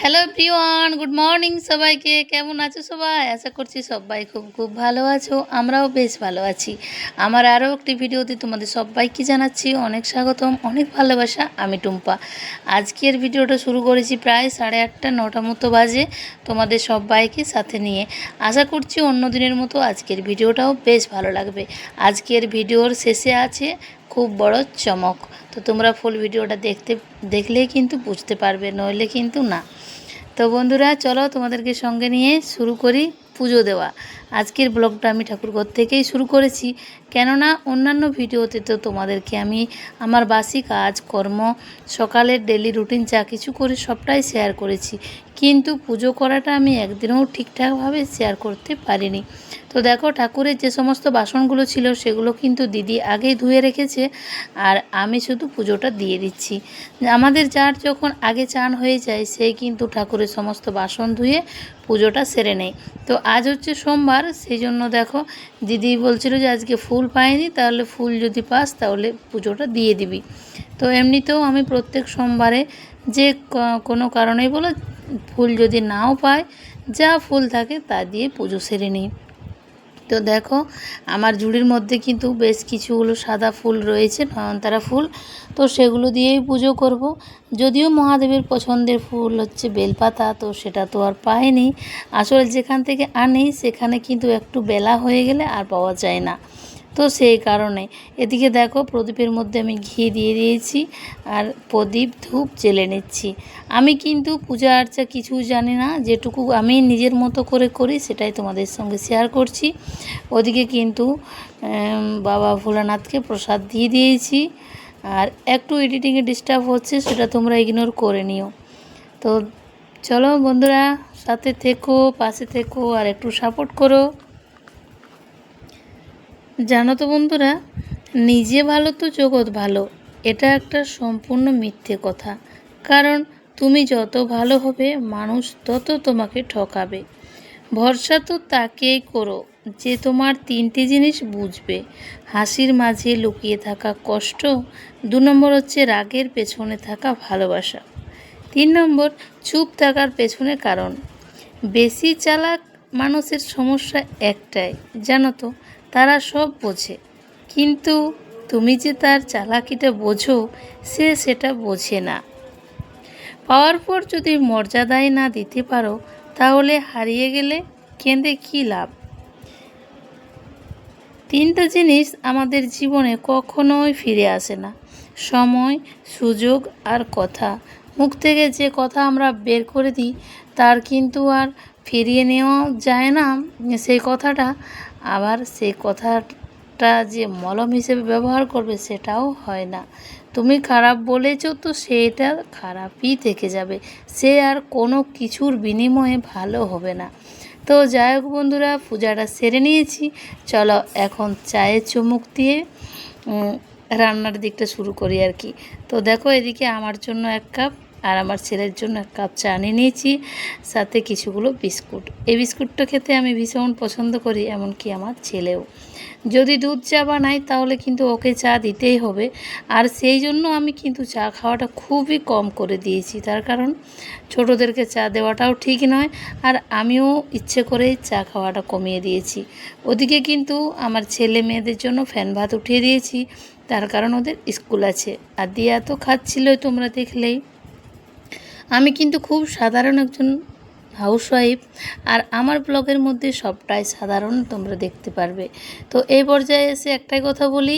Hello Priyan good morning সবাইকে। কেমন আছো সবাই? আশা করছি সবাই খুব খুব ভালো আছো। আমরাও বেশ ভালো আছি। আমার আরও একটি ভিডিওতে তোমাদের সবাইকে জানাচ্ছি অনেক স্বাগতম, অনেক ভালোবাসা। আমি টুম্পা। আজকের ভিডিওটা শুরু করেছি প্রায় সাড়ে আটটা, নটা মতো বাজে তোমাদের সবাইকে সাথে নিয়ে। আশা করছি অন্য দিনের মতো আজকের ভিডিওটাও বেশ ভালো লাগবে। আজকের ভিডিওর শেষে আছে খুব বড় চমক। তো তোমরা ফুল ভিডিওটা দেখতে, দেখলেই কিন্তু বুঝতে পারবে, নইলে কিন্তু না। তো বন্ধুরা, চলো তোমাদেরকে সঙ্গে নিয়ে শুরু করি পুজো দেওয়া। আজকের ব্লগটা আমি ঠাকুরঘর থেকেই শুরু করেছি। কেননা অন্যান্য ভিডিওতে তো তোমাদেরকে আমি আমার বাসি কাজ, কর্ম, সকালের ডেলি রুটিন যা কিছু করে সবটাই শেয়ার করেছি। কিন্তু পুজো করাটা আমি একদিনও ঠিকঠাকভাবে শেয়ার করতে পারিনি। তো দেখো, ঠাকুরের যে সমস্ত বাসনগুলো ছিল সেগুলো কিন্তু দিদি আগেই ধুয়ে রেখেছে আর আমি শুধু পুজোটা দিয়ে দিচ্ছি। আমাদের যার যখন আগে চান হয়ে যায় সেই কিন্তু ঠাকুরের সমস্ত বাসন ধুয়ে পুজোটা সেরে নেয়। তো আজ হচ্ছে সোমবার, সেই জন্য দেখো, দিদি বলছিল যে আজকে ফুল পাইনি, তাহলে ফুল যদি পাস তাহলে পুজোটা দিয়ে দিবি। তো এমনিতেও আমি প্রত্যেক সোমবারে যে কোনো কারণেই বলো, ফুল যদি নাও পাই যা ফুল থাকে তা দিয়ে পুজো সেরে নিই। তো দেখো, আমার ঝুড়ির মধ্যে কিন্তু বেশ কিছুগুলো সাদা ফুল রয়েছে, নয়নতারা ফুল। তো সেগুলো দিয়েই পুজো করব। যদিও মহাদেবের পছন্দের ফুল হচ্ছে বেলপাতা, তো সেটা তো আর পাইনি। আসলে যেখান থেকে আনি, সেখানে কিন্তু একটু বেলা হয়ে গেলে আর পাওয়া যায় না। তো সেই কারণে। এদিকে দেখো প্রদীপের মধ্যে আমি ঘি দিয়ে দিয়েছি আর প্রদীপ ধূপ জেলে নিচ্ছি। আমি কিন্তু পূজা আর্চা কিছু জানি না, যেটুকু আমি নিজের মতো করে করি সেটাই তোমাদের সঙ্গে শেয়ার করছি। ওদিকে কিন্তু বাবা ভোলানাথকে প্রসাদ দিয়ে দিয়েছি আর একটু এডিটিংয়ে ডিস্টার্ব হচ্ছে সেটা তোমরা ইগনোর করে নিও। তো চলো বন্ধুরা, সাথে থেকো, পাশে থেকো আর একটু সাপোর্ট করো। জানো তো বন্ধুরা, নিজে ভালো তো জগৎ ভালো, এটা একটা সম্পূর্ণ মিথ্যে কথা। কারণ তুমি যত ভালো হবে, মানুষ তত তোমাকে ঠকাবে। ভরসা তো তাকেই করো যে তোমার তিনটি জিনিস বুঝবে। হাসির মাঝে লুকিয়ে থাকা কষ্ট, দু নম্বর হচ্ছে রাগের পেছনে থাকা ভালোবাসা। তিন নম্বর, চুপ থাকার পেছনে কারণ। বেশি চালাক মানুষের সমস্যা একটাই, জানো তো, তারা সব বোঝে। কিন্তু তুমি যে তার চালাকিটা বোঝো, সে সেটা বোঝে না। পাওয়ার পর যদি মর্যাদাই না দিতে পারো, তাহলে হারিয়ে গেলে কেঁদে কী লাভ? তিনটা জিনিস আমাদের জীবনে কখনোই ফিরে আসে না। সময়, সুযোগ আর কথা। মুখ থেকে যে কথা আমরা বের করে দিই, তার কিন্তু আর ফিরিয়ে নেওয়া যায় না। সেই কথাটা আবার সেই কথাটা যে মলম হিসেবে ব্যবহার করবে, সেটাও হয় না। তুমি খারাপ বলেছ তো সেটা খারাপই থেকে যাবে। সে আর কোনো কিছুর বিনিময়ে ভালো হবে না। তো যাই হোক বন্ধুরা, পূজাটা সেরে নিয়েছি। চলো এখন চায়ের চুমুক দিয়ে রান্নার দিকটা শুরু করি আর কি। তো দেখো এদিকে আমার জন্য এক কাপ আর আমার ছেলের জন্য এক কাপ চা আনিয়ে নিয়েছি, সাথে কিছুগুলো বিস্কুট। এই বিস্কুটটা খেতে আমি ভীষণ পছন্দ করি, এমনকি আমার ছেলেও। যদি দুধ চা বানাই, তাহলে কিন্তু ওকে চা দিতেই হবে। আর সেই জন্য আমি কিন্তু চা খাওয়াটা খুবই কম করে দিয়েছি। তার কারণ ছোটোদেরকে চা দেওয়াটাও ঠিক নয়, আর আমিও ইচ্ছে করেই চা খাওয়াটা কমিয়ে দিয়েছি। ওদিকে কিন্তু আমার ছেলে মেয়েদের জন্য ফ্যান ভাত উঠিয়ে দিয়েছি, তার কারণ ওদের স্কুল আছে। আর দিয়া তো খাচ্ছিলই তোমরা দেখলেই। আমি কিন্তু খুব সাধারণ একজন হাউসওয়াইফ আর আমার ব্লগের মধ্যে সবটাই সাধারণ তোমরা দেখতে পারবে। তো এই পর্যায়ে এসে একটাই কথা বলি,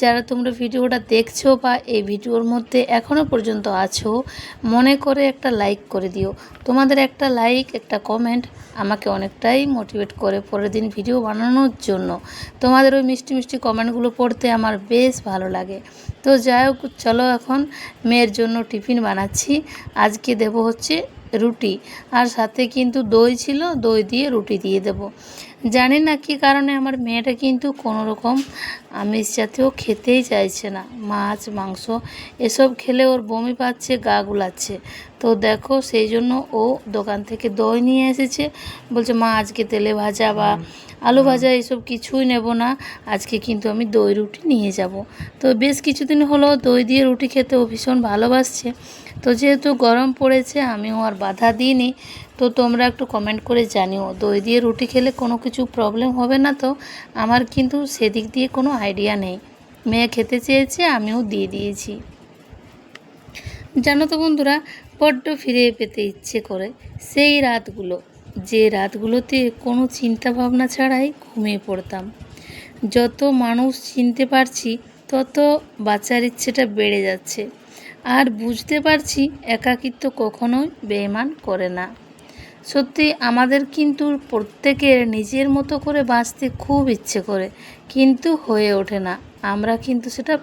যারা তোমরা ভিডিওটা দেখছ বা এই ভিডিওর মধ্যে এখনও পর্যন্ত আছো, মনে করে একটা লাইক করে দিও। তোমাদের একটা লাইক, একটা কমেন্ট আমাকে অনেকটাই মোটিভেট করে পরের দিন ভিডিও বানানোর জন্য। তোমাদের ওই মিষ্টি মিষ্টি কমেন্টগুলো পড়তে আমার বেশ ভালো লাগে। তো যাই হোক, চলো এখন মেয়ের জন্য টিফিন বানাচ্ছি। আজকে দেব হচ্ছে রুটি। আর সাথে কিন্তু দই ছিল দই দিয়ে রুটি দিয়ে দেব। জানি না কী কারণে আমার মেয়েটা কিন্তু কোনো রকম আমিষ জাতীয় খেতেই চাইছে না। মাছ মাংস এসব খেলে ওর বমি পাচ্ছে গা গুলাচ্ছে। তো দেখো সেই জন্য ও দোকান থেকে দই নিয়ে এসেছে। বলছে মা আজকে তেলে ভাজা বা আলু ভাজা এসব কিছুই নেব না। আজকে কিন্তু আমি দই রুটি নিয়ে যাব। তো বেশ কিছুদিন হলো দই দিয়ে রুটি খেতে ও ভীষণ ভালোবাসছে। তো যেহেতু গরম পড়েছে আমিও আর বাধা দিইনি। তো তোমরা একটু কমেন্ট করে জানিও। দই দিয়ে রুটি খেলে কোনো কিছু প্রবলেম হবে না তো? আমার কিন্তু সেদিক দিয়ে কোনো আইডিয়া নেই। মেয়ে খেতে চেয়েছে, আমিও দিয়ে দিয়েছি। জানো তো বন্ধুরা, বড্ড ফিরে পেতে ইচ্ছে করে সেই রাতগুলো, যে রাতগুলোতে কোনো চিন্তা ভাবনা ছাড়াই ঘুমিয়ে পড়তাম। যত মানুষ চিনতে পারছি, তত বাচ্চার ইচ্ছেটা বেড়ে যাচ্ছে। আর বুঝতে পারছি, একাকিত্ব কখনোই বেইমান করে না। সত্যি আমাদের কিন্তু প্রত্যেকের নিজের মতো করে বাঁচতে খুব ইচ্ছে করে, কিন্তু হয়ে ওঠে না। আমরা কিন্তু সেটা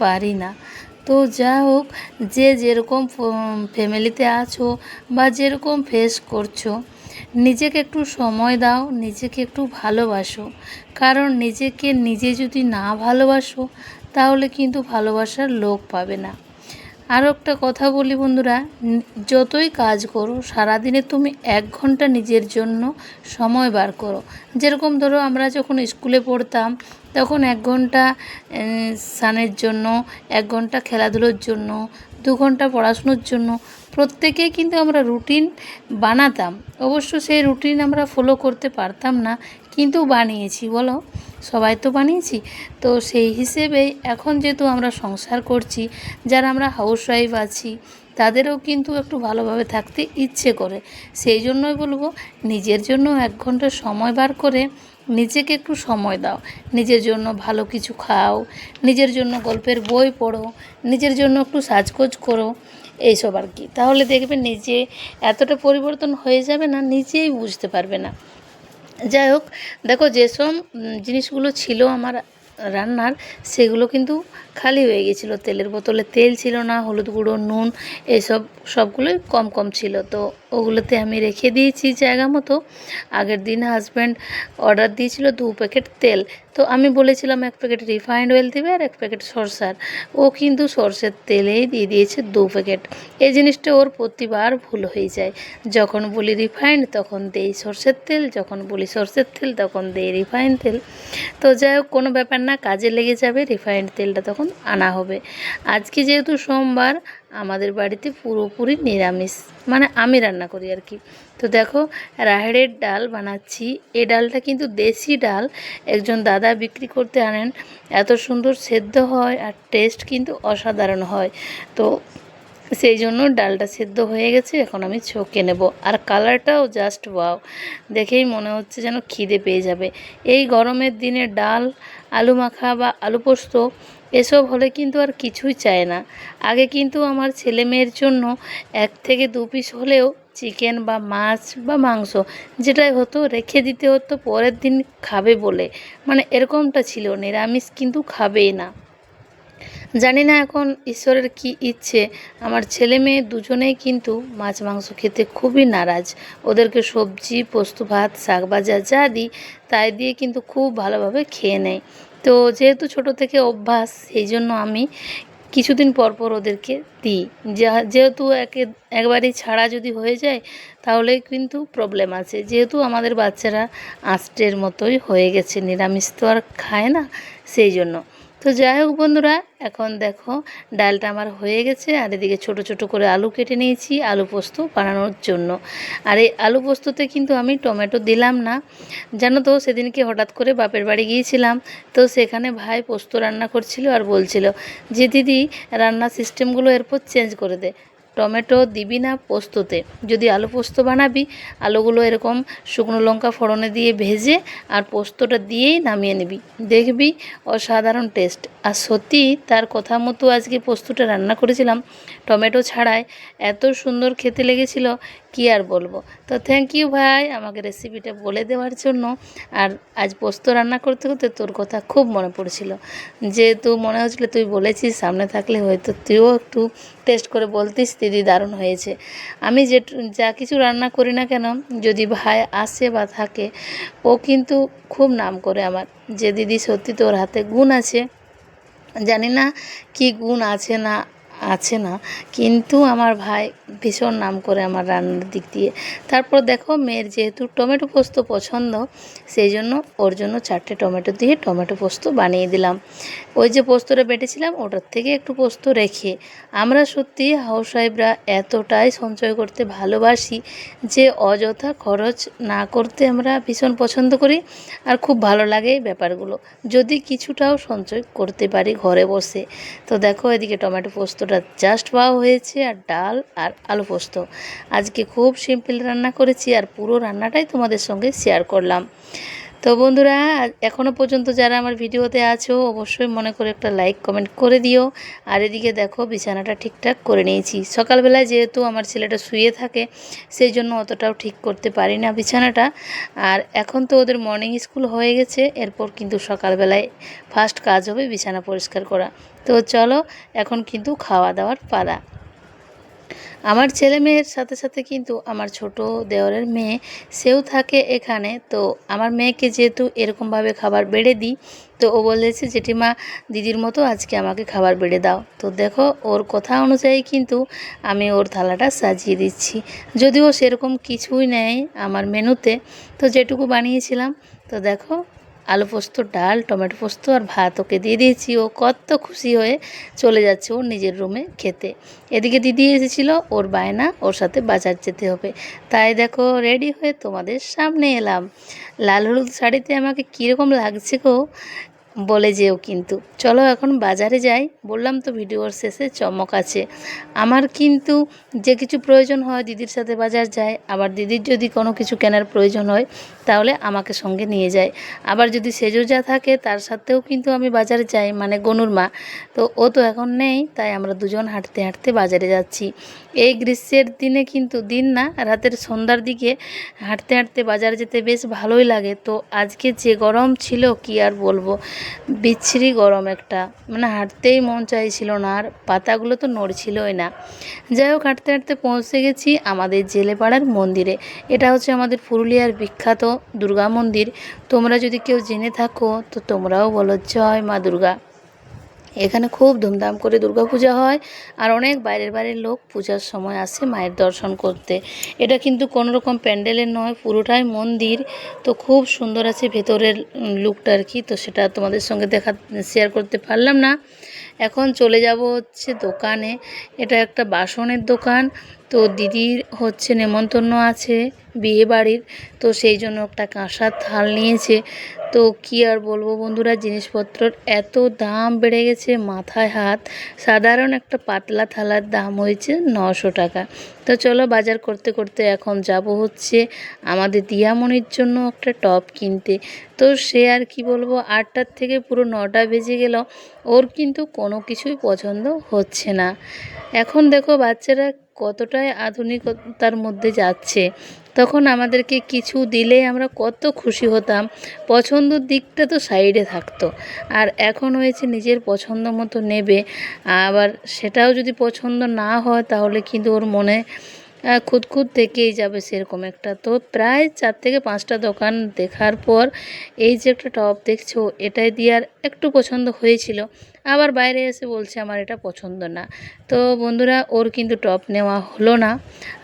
পারি না। তো যা হোক, যে যেরকম ফ্যামিলিতে আছো বা যেরকম ফেস করছ, নিজেকে একটু সময় দাও, নিজেকে একটু ভালোবাসো। কারণ নিজেকে নিজে যদি না ভালোবাসো, তাহলে কিন্তু ভালোবাসার লোক পাবে না। আরও একটা কথা বলি বন্ধুরা যতই কাজ করো, সারাদিনে তুমি এক ঘণ্টা নিজের জন্য সময় বার করো। যেরকম ধরো আমরা যখন স্কুলে পড়তাম, তখন এক ঘণ্টা স্নানের জন্য, এক ঘণ্টা খেলাধুলোর জন্য, দু ঘণ্টা পড়াশুনোর জন্য প্রত্যেকেই কিন্তু আমরা রুটিন বানাতাম। অবশ্য সেই রুটিন আমরা ফলো করতে পারতাম না কিন্তু বানিয়েছি, বলো? সবাই তো বানিয়েছি। তো সেই হিসেবেই এখন যেহেতু আমরা সংসার করছি, যারা আমরা হাউস ওয়াইফ আছি, তাদেরও কিন্তু একটু ভালোভাবে থাকতে ইচ্ছে করে। সেই জন্যই বলব, নিজের জন্য এক ঘণ্টা সময় বার করে নিজেকে একটু সময় দাও। নিজের জন্য ভালো কিছু খাও, নিজের জন্য গল্পের বই পড়ো, নিজের জন্য একটু সাজগোজ করো, এইসব আর কি। তাহলে দেখবে নিজে এতটা পরিবর্তন হয়ে যাবে না, নিজেই বুঝতে পারবে না। যাই হোক দেখো যেসব জিনিসগুলো ছিল আমার রান্নার সেগুলো কিন্তু খালি হয়ে গেছিল তেলের বোতলে তেল ছিল না, হলুদ গুঁড়ো, নুন, এসব সবগুলোই কম কম ছিল। তো ওগুলোতে আমি রেখে দিয়েছি জায়গা মতো। আগের দিন হাজব্যান্ড অর্ডার দিয়েছিল দু প্যাকেট তেল। তো আমি বলেছিলাম, এক প্যাকেট রিফাইন্ড অয়েল দেবে আর এক প্যাকেট সরষার। ও কিন্তু সরষের তেলেই দিয়ে দিয়েছে দু প্যাকেট এই জিনিসটা ওর প্রতিবার ভুল হয়ে যায়। যখন বলি রিফাইন্ড তখন দেই সরষের তেল। যখন বলি সরষের তেল, তখন দেই রিফাইন্ড তেল। তো যাই হোক, কোনো ব্যাপার না, কাজে লেগে যাবে রিফাইন্ড তেলটা তখন। আনা হবে। আজকে যেহেতু সোমবার, আমাদের বাড়িতে পুরোপুরি নিরামিষ। মানে আমি রান্না করি আর কি। তো দেখো, রাহেড়ের ডাল বানাচ্ছি। এ ডালটা কিন্তু দেশি ডাল। একজন দাদা বিক্রি করতে আনেন। এত সুন্দর সেদ্ধ হয় আর টেস্ট কিন্তু অসাধারণ হয়। তো সেই জন্য ডালটা সেদ্ধ হয়ে গেছে, এখন আমি ছকে নেব। আর কালারটাও জাস্ট ওয়াও দেখেই মনে হচ্ছে যেন খিদে পেয়ে যাবে। এই গরমের দিনে ডাল, আলু মাখা বা আলু পোস্ত এসব হলে কিন্তু আর কিছুই চায় না। আগে কিন্তু আমার ছেলে মেয়ের জন্য এক থেকে দু পিস হলেও চিকেন বা মাছ বা মাংস যেটাই হতো রেখে দিতে হতো, পরের দিন খাবে বলে। মানে এরকমটা ছিল, নিরামিষ কিন্তু খাবেই না। জানি না এখন ঈশ্বরের কি ইচ্ছে। আমার ছেলে মেয়ে দুজনেই কিন্তু মাছ মাংস খেতে খুবই নারাজ। ওদেরকে সবজি, পোস্ত ভাত, শাক ভাজা যা দিই, তাই দিয়ে কিন্তু খুব ভালোভাবে খেয়ে নেয়। তো যেহেতু ছোট থেকে অভ্যাস সেই জন্য আমি কিছুদিন পর পর ওদেরকে দিই। যা, যেহেতু একে, একবারই ছাড়া যদি হয়ে যায়, তাহলে কিন্তু প্রবলেম আছে। যেহেতু আমাদের বাচ্চারা আষ্টের মতোই হয়ে গেছে, নিরামিষ তো আর খায় না সেই জন্য তো যাই হোক বন্ধুরা, এখন দেখো ডালটা আমার হয়ে গেছে, আর এদিকে ছোট ছোট করে আলু কেটে নিয়েছি, আলু পোস্ত বানানোর জন্য। আর এই আলু পোস্ততে কিন্তু আমি টমেটো দিলাম না। জানো তো, সেদিনকে হঠাৎ করে বাপের বাড়ি গিয়েছিলাম, তো সেখানে ভাই পোস্ত রান্না করছিল আর বলছিল, যে দিদি, রান্নার সিস্টেমগুলো এরপর চেঞ্জ করে দে। টমেটো দিবি না পোস্ততে। যদি আলু পোস্ত বানাবি, আলুগুলো এরকম শুকনো লঙ্কা ফোড়নে দিয়ে ভেজে আর পোস্তটা দিয়েই নামিয়ে নিবি। দেখবি অসাধারণ টেস্ট। আর সত্যি তার কথা মতো আজকে পোস্তটা রান্না করেছিলাম। টমেটো ছাড়াই এত সুন্দর খেতে লেগেছিল কি আর বলব? তো থ্যাংক ইউ ভাই আমাকে রেসিপিটা বলে দেওয়ার জন্য। আর আজ পোস্ত রান্না করতে করতে তোর কথা খুব মনে পড়েছিল। যেহেতু মনে হচ্ছিল তুই বলেছিস, সামনে থাকলে হয়তো তুইও একটু টেস্ট করে বলতিস, দিদি দারুণ হয়েছে। আমি যে যা কিছু রান্না করি না কেন, যদি ভাই আসে বা থাকে, ও কিন্তু খুব নাম করে আমার। যে দিদি সত্যি তোর হাতে গুণ আছে, জানি না কি গুণ আছে না আছে না, কিন্তু আমার ভাই ভীষণ নাম করে আমার রান্নার দিক দিয়ে। তারপর দেখো মেয়ের যেহেতু টমেটো পোস্ত পছন্দ, সেই জন্য ওর জন্য চারটে টমেটো দিয়ে টমেটো পোস্ত বানিয়ে দিলাম। ওই যে পোস্তটা বেটেছিলাম, ওটার থেকে একটু পোস্ত রেখে আমরা সত্যি হাউস ওয়াইফরা এতটাই সঞ্চয় করতে ভালোবাসি যে অযথা খরচ না করতে আমরা ভীষণ পছন্দ করি আর খুব ভালো লাগে এই ব্যাপারগুলো। যদি কিছুটাও সঞ্চয় করতে পারি ঘরে বসে। তো দেখো এদিকে টমেটো পোস্তটা জাস্ট পাওয়া হয়েছে আর ডাল আর আলু পোস্ত। আজকে খুব সিম্পল রান্না করেছি আর পুরো রান্নাটাই তোমাদের সঙ্গে শেয়ার করলাম। তো বন্ধুরা এখনও পর্যন্ত যারা আমার ভিডিওতে আছো, অবশ্যই মনে করে একটা লাইক, কমেন্ট করে দিও। আর এদিকে দেখো, বিছানাটা ঠিকঠাক করে নিয়েছি। সকালবেলায় যেহেতু আমার ছেলেটা শুয়ে থাকে, সেই জন্য অতটাও ঠিক করতে পারি না বিছানাটা। আর এখন তো ওদের মর্নিং স্কুল হয়ে গেছে, এরপর কিন্তু সকালবেলায় ফার্স্ট কাজ হবে বিছানা পরিষ্কার করা। তো চলো, এখন কিন্তু খাওয়া দাওয়ার পালা। আমার ছেলে মেয়ের সাথে সাথে কিন্তু আমার ছোট দেওরের মেয়ে, সেও থাকে এখানে। তো আমার মেয়েকে যেহেতু এরকমভাবে খাবার বেড়ে দিই, তো ও বলেছে, জেঠিমা, দিদির মতো আজকে আমাকে খাবার বেড়ে দাও। তো দেখো, ওর কথা অনুযায়ী কিন্তু আমি ওর থালাটা সাজিয়ে দিচ্ছি। যদিও সেরকম কিছুই নেই আমার মেনুতে। তো যেটুকু বানিয়েছিলাম, তো দেখো আলু পোস্ত, ডাল, টমেটো পোস্ত আর ভাত ওকে দিয়ে দিয়েছি। ও কত খুশি হয়ে চলে যাচ্ছে ওর নিজের রুমে খেতে। এদিকে দিদি এসেছিল, ওর বায়না, ওর সাথে বাজার যেতে হবে। তাই দেখো, রেডি হয়ে তোমাদের সামনে এলাম। লাল হলুদ শাড়িতে আমাকে কীরকম লাগছে গো বলে যেও কিন্তু। চলো এখন বাজারে যাই। বললাম তো ভিডিওর শেষে চমক আছে। আমার কিন্তু যে কিছু প্রয়োজন হয় দিদির সাথে বাজার যায়। আবার দিদির যদি কোনো কিছু কেনার প্রয়োজন হয়, তাহলে আমাকে সঙ্গে নিয়ে যায়। আবার যদি সেজো যা থাকে, তার সাথেও কিন্তু আমি বাজারে যাই মানে গনুর মা। তো ও তো এখন নেই, তাই আমরা দুজন হাঁটতে হাঁটতে বাজারে যাচ্ছি। এই গ্রীষ্মের দিনে কিন্তু দিন না, রাতের সন্ধ্যার দিকে হাঁটতে হাঁটতে বাজারে যেতে বেশ ভালোই লাগে। তো আজকে যে গরম ছিল, কি আর বলব? বিচ্ছিরি গরম একটা। মানে হাঁটতেই মন চাইছিল না, আর পাতাগুলো তো নড়ছিলই না। যাই হোক, হাঁটতে হাঁটতে পৌঁছে গেছি আমাদের জেলেপাড়ার মন্দিরে। এটা হচ্ছে আমাদের পুরুলিয়ার বিখ্যাত দুর্গা মন্দির। তোমরা যদি কেউ জেনে থাকো, তো তোমরাও বলো, জয় মা দুর্গা। এখানে খুব ধুমধাম করে দুর্গাপূজা হয় আর অনেক বাইরের বাইরের লোক পূজার সময় আসে মায়ের দর্শন করতে। এটা কিন্তু কোনো রকম প্যান্ডেলের নয়, পুরোটাই মন্দির। তো খুব সুন্দর আছে ভেতরের লুকটা আর কি। তো সেটা তোমাদের সঙ্গে দেখা শেয়ার করতে পারলাম না। এখন চলে যাব হচ্ছে দোকানে। এটা একটা বাসনের দোকান। তো দিদির হচ্ছে নেমন্তন্ন আছে বিয়ে বাড়ির তো সেই জন্য একটা কাঁসার থাল নিয়েছে। তো কি আর বলব বন্ধুরা, জিনিসপত্রর এত দাম বেড়ে গেছে, মাথায় হাত। সাধারণ একটা পাতলা থালার দাম হয়েছে নশো টাকা। তো চলো বাজার করতে করতে এখন যাব হচ্ছে আমাদের দিয়ামণির জন্য একটা টপ কিনতে। তো সে আর কি বলব, আটটার থেকে পুরো নটা বেজে গেল, ওর কিন্তু কোনো কিছুই পছন্দ হচ্ছে না। এখন দেখো বাচ্চারা কতটাই আধুনিকতার মধ্যে যাচ্ছে, তখন আমাদেরকে কিছু দিলে আমরা কত খুশি হতাম। পছন্দর দিকটা তো সাইডে থাকতো। আর এখন হয়েছে নিজের পছন্দ মতো নেবে, আবার সেটাও যদি পছন্দ না হয় তাহলে কিন্তু ওর মনে খুদ খুদ থেকেই যাবে সেরকম একটা। তো প্রায় চার থেকে পাঁচটা দোকান দেখার পর এই যে একটা টপ দেখছ, এটাই দিয়ে আর একটু পছন্দ হয়েছিল। আবার বাইরে এসে বলছে, আমার এটা পছন্দ না। তো বন্ধুরা, ওর কিন্তু টপ নেওয়া হলো না।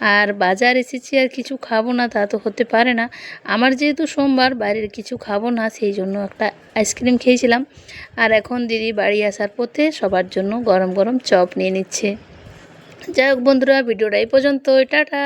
আর বাজার এসেছি আর কিছু খাব না, তা তো হতে পারে না। আমার যেহেতু সোমবার, বাইরের কিছু খাব না, সেই জন্য একটা আইসক্রিম খেয়েছিলাম। আর এখন দিদি বাড়ি আসার পথে সবার জন্য গরম গরম চপ নিয়ে নিচ্ছে। যাই হোক বন্ধুরা ভিডিওটা এই পর্যন্ত টাটা।